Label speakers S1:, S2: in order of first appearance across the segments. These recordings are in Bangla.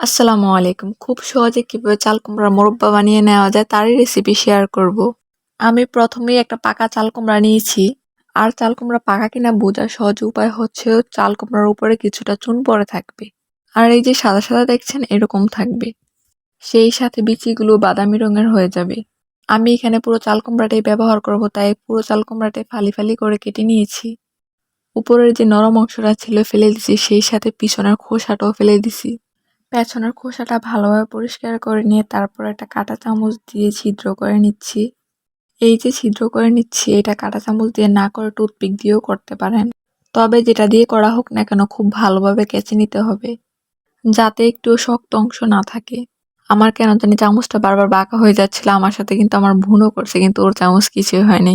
S1: আসসালামু আলাইকুম। খুব সহজে কীভাবে চাল কুমড়ার মোরব্বা বানিয়ে নেওয়া যায় তারই রেসিপি শেয়ার করব। আমি প্রথমেই একটা পাকা চাল কুমড়া নিয়েছি। আর চাল কুমড়া পাকা কিনা বোঝার সহজ উপায় হচ্ছে চাল কুমড়ার উপরে কিছুটা চুন পড়ে থাকবে। আর এই যে সাদা সাদা দেখছেন, এরকম থাকবে। সেই সাথে বিচিগুলো বাদামি রঙের হয়ে যাবে। আমি এখানে পুরো চাল কুমড়াটাই ব্যবহার করব, তাই পুরো চাল কুমড়াটাই ফালি ফালি করে কেটে নিয়েছি। উপরের যে নরম অংশটা ছিল ফেলে দিছি সেই সাথে পিছনের খোসাটাও ফেলে দিছি। পেছনের খোসাটা ভালোভাবে পরিষ্কার করে নিয়ে তারপর একটা কাঁটা চামচ দিয়ে ছিদ্র করে নিচ্ছি। এই যে ছিদ্র করে নিচ্ছি, এটা কাঁটা চামচ দিয়ে না করে টুথপিক দিয়েও করতে পারেন। তবে যেটা দিয়ে করা হোক না কেন খুব ভালোভাবে কেচে নিতে হবে, যাতে একটু শক্ত অংশ না থাকে। আমার কেন জানি চামচটা বারবার বাঁকা হয়ে যাচ্ছিল, আমার সাথে কিন্তু আমার ভুনও করছে, কিন্তু ওর চামচ কিছুই হয়নি।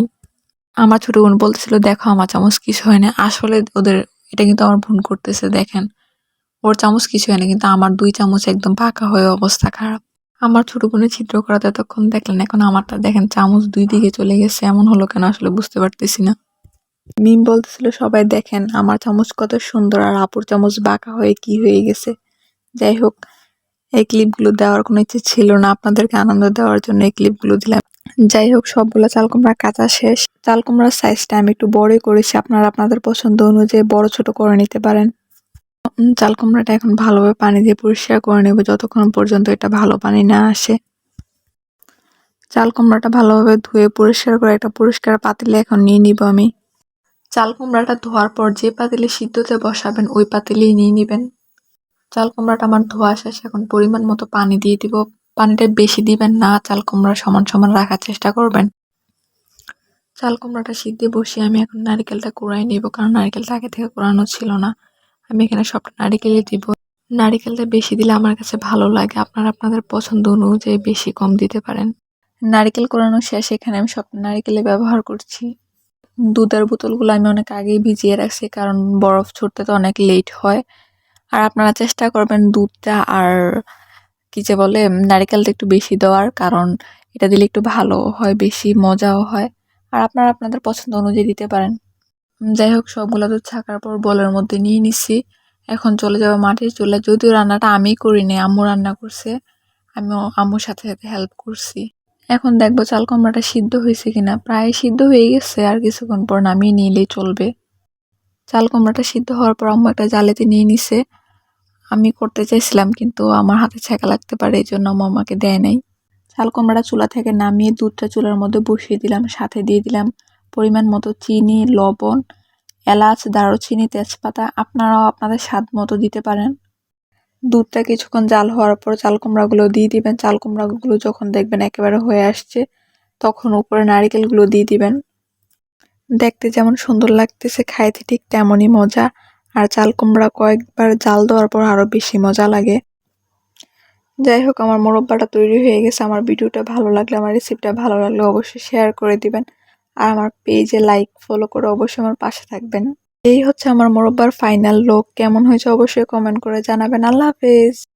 S1: আমার ছোট বোন বলতেছিল, দেখো, আমার চামচ কিছু হয় না আসলে ওদের, এটা কিন্তু আমার ভুন করতেছে, দেখেন। ওর চামচ কিছু হয় না, কিন্তু আমার দুই চামচ একদম পাকা হয়ে অবস্থা খারাপ। আমার ছোট বোনের ছিদ্র করা ততক্ষণ দেখলেন, এখন আমারটা দেখেন চামচ দুই দিকে চলে গেছে, এমন হলো কেন আসলে বুঝতে পারতেছি না। মিম বলতেছিল, সবাই দেখেন, আমার চামচ কত সুন্দর আর আপুর চামচ বাঁকা হয়ে কি হয়ে গেছে। যাই হোক, এই ক্লিপগুলো দেওয়ার কোনো ইচ্ছে ছিল না, আপনাদেরকে আনন্দ দেওয়ার জন্য এই ক্লিপগুলো দিলাম। যাই হোক, সবগুলো চাল কুমড়া কাঁচা শেষ। চাল কুমড়ার সাইজটা আমি একটু বড়ই করেছি, আপনারা আপনাদের পছন্দ অনুযায়ী বড় ছোট করে নিতে পারেন। চাল কুমড়াটা এখন ভালোভাবে পানি দিয়ে পরিষ্কার করে নেব যতক্ষণ পর্যন্ত এটা ভালো পানি না আসে। চাল কুমড়াটা ভালোভাবে ধুয়ে পরিষ্কার করে একটা পরিষ্কার পাতিলে এখন নিয়ে নিব আমি। চাল কুমড়াটা ধোয়ার পর যে পাতিলে সিদ্ধতে বসাবেন, ওই পাতিলেই নিয়ে নেবেন। চাল কুমড়াটা আমার ধোয়া শেষ, এখন পরিমাণ মতো পানি দিয়ে দিব। পানিটা বেশি দিবেন না, চাল কুমড়া সমান সমান রাখার চেষ্টা করবেন। চাল কুমড়াটা সিদ্ধে বসিয়ে আমি এখন নারিকেলটা কুড়াই নেব, কারণ নারিকেলটা আগে থেকে কুড়ানো ছিল না। আমি এখানে সবটা নারিকেলই দিব। নারিকেলটা বেশি দিলে আমার কাছে ভালো লাগে। আপনারা আপনাদের পছন্দ অনুযায়ী বেশি কম দিতে পারেন। নারিকেল কোরানো শেষ এখানে আমি সব নারিকেলে ব্যবহার করছি। দুধের বোতলগুলো আমি অনেক আগেই ভিজিয়ে রাখছি কারণ বরফ ছুটতে তো অনেক লেট হয়। আর আপনারা চেষ্টা করবেন দুধটা আর কি যে বলে নারিকেলটা একটু বেশি দেওয়ার কারণ এটা দিলে একটু ভালো হয়, বেশি মজাও হয়। আর আপনারা আপনাদের পছন্দ অনুযায়ী দিতে পারেন। যাই হোক সবগুলো দুধ ছাকার পর বলের মধ্যে নিয়ে নিছি। এখন চলে যাব মাটির চুলে যদিও রান্নাটা আমি করিনি, আম্মু রান্না করছে। আমিও আম্মুর সাথে সাথে হেল্প করছি। এখন দেখব চাল কুমড়াটা সিদ্ধ হয়েছে কিনা। প্রায় সিদ্ধ হয়ে গেছে, আর কিছুক্ষণ পর নামিয়ে নিলেই চলবে। চাল কুমড়াটা সিদ্ধ হওয়ার পর আম্মু একটা জালেতে নিয়ে নিছে। আমি করতে চাইছিলাম, কিন্তু আমার হাতে ছেঁকা লাগতে পারে, এই জন্য আম্মু আমাকে দেয় নাই। চাল কুমড়াটা চুলা থেকে নামিয়ে দুধটা চুলার মধ্যে বসিয়ে দিলাম, সাথে দিয়ে দিলাম। পরিমাণ মতো চিনি, লবণ, এলাচ, দারুচিনি, তেজপাতা আপনারাও আপনাদের স্বাদ মতো দিতে পারেন। দুধটা কিছুক্ষণ জাল হওয়ার পর চাল কুমড়াগুলো দিয়ে দিবেন। চাল কুমড়াগুলো যখন দেখবেন একেবারে হয়ে আসছে, তখন উপরে নারিকেলগুলো দিয়ে দিবেন। দেখতে যেমন সুন্দর লাগতেছে, খাইতে ঠিক তেমনই মজা। আর চাল কুমড়া কয়েকবার জাল দেওয়ার পর আরও বেশি মজা লাগে। যাই হোক, আমার মোরব্বাটা তৈরি হয়ে গেছে। আমার ভিডিওটা ভালো লাগলে, আমার রেসিপিটা ভালো লাগলে অবশ্যই শেয়ার করে দিবেন। আর আমার পেজে লাইক ফলো করে অবশ্যই আমার পাশে থাকবেন। এই হচ্ছে আমার মোরব্বার ফাইনাল লোক কেমন হয়েছে অবশ্যই কমেন্ট করে জানাবেন। আল্লাহ হাফেজ।